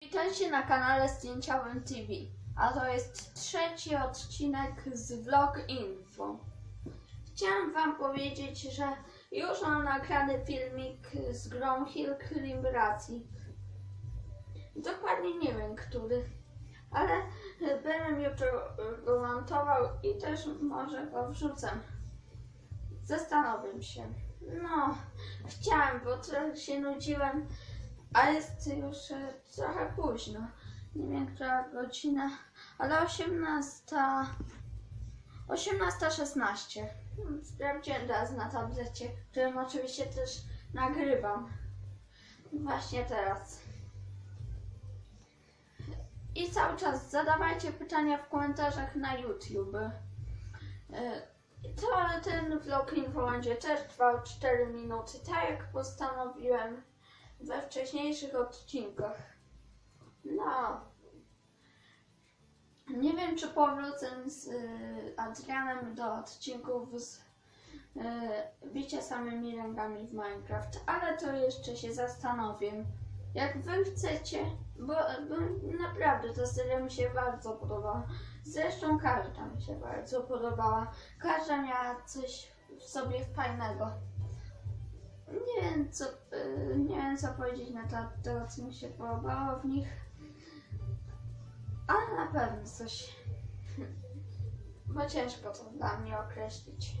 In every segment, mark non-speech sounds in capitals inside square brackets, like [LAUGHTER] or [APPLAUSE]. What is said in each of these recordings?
Witajcie na kanale Zdjęciałem TV, a to jest trzeci odcinek z Vlog Info. Chciałam Wam powiedzieć, że już mam nagrany filmik z grą Hill Climbracji. Dokładnie nie wiem, który, ale będę jutro go montował i też może go wrzucę. Zastanowię się. No, chciałam, bo trochę się nudziłem, a jest już e, trochę późno. Nie wiem, która godzina, ale 18. 18.16. Hmm, Sprawdziłem teraz na tablecie, którym oczywiście też nagrywam. Właśnie teraz. I cały czas zadawajcie pytania w komentarzach na YouTube. E, To ten vlog info będzie też trwał 4 minuty, tak jak postanowiłem we wcześniejszych odcinkach. No. Nie wiem, czy powrócę z y, Adrianem do odcinków z y, bicia samymi rękami w Minecraft, ale to jeszcze się zastanowię. Jak wy chcecie, bo, bo naprawdę ta seria mi się bardzo podobała. Zresztą każda mi się bardzo podobała. Każda miała coś w sobie fajnego. Nie wiem co, y, nie wiem co powiedzieć na temat tego, co mi się podobało w nich, ale na pewno coś, [LAUGHS] bo ciężko to dla mnie określić.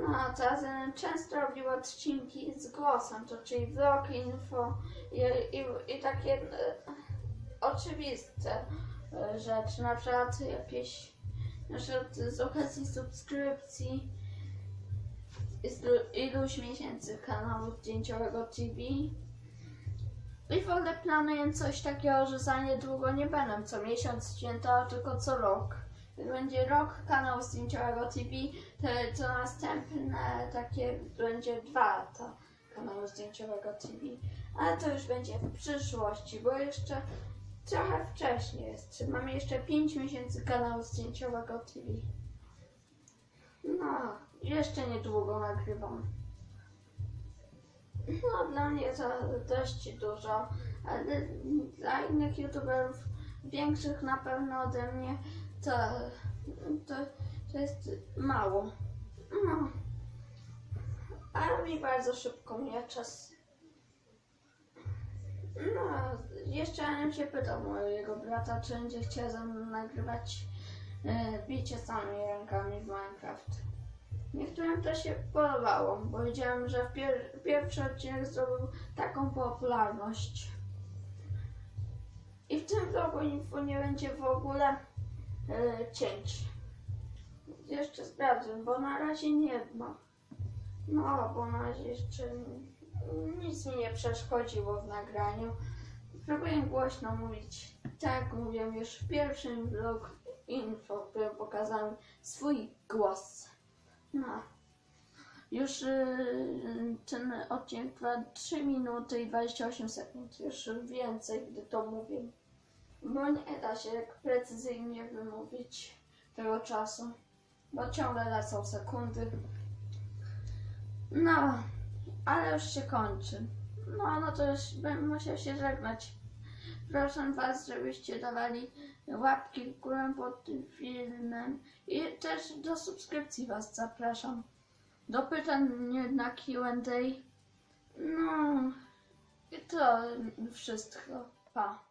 No, a teraz często robił odcinki z głosem, to czyli vlog, info i, i, i takie y, oczywiste y, rzeczy, na przykład jakieś, na przykład z okazji subskrypcji, jest ilu- iluś miesięcy kanału zdjęciowego TV. I w ogóle planuję coś takiego, że za niedługo nie będę co miesiąc święta, tylko co rok. Będzie rok kanału zdjęciowego TV, to, to następne takie będzie dwa lata kanału zdjęciowego TV. Ale to już będzie w przyszłości, bo jeszcze trochę wcześniej jest. Mam jeszcze 5 miesięcy kanału zdjęciowego TV. No, jeszcze niedługo nagrywam. No, dla mnie to dość dużo, ale dla innych youtuberów, większych na pewno ode mnie, to, to, to jest mało. No, ale mi bardzo szybko mija czas. No, jeszcze Aniu się pytał mojego brata, czy będzie chciał ze mną nagrywać e, bicie samymi rękami w Minecraft. Niektórym to się podobało. Powiedziałem, że w pier- pierwszy odcinek zdobył taką popularność. I w tym vlogu info nie będzie w ogóle e, cięć. Jeszcze sprawdzę, bo na razie nie ma. No, bo na razie jeszcze nic mi nie przeszkodziło w nagraniu. Próbuję głośno mówić. Tak mówiłem już w pierwszym vlog info, w którym pokazałem swój głos. No. Już yy, ten odcinek trwa 3 minuty i 28 sekund. Już więcej, gdy to mówię. Bo nie da się tak precyzyjnie wymówić tego czasu. Bo ciągle lecą sekundy. No, ale już się kończy. No, no to już bym musiał się żegnać. Proszę Was, żebyście dawali łapki w górę pod tym filmem i też do subskrypcji Was zapraszam. Do pytań na Q&A. No i to wszystko. Pa.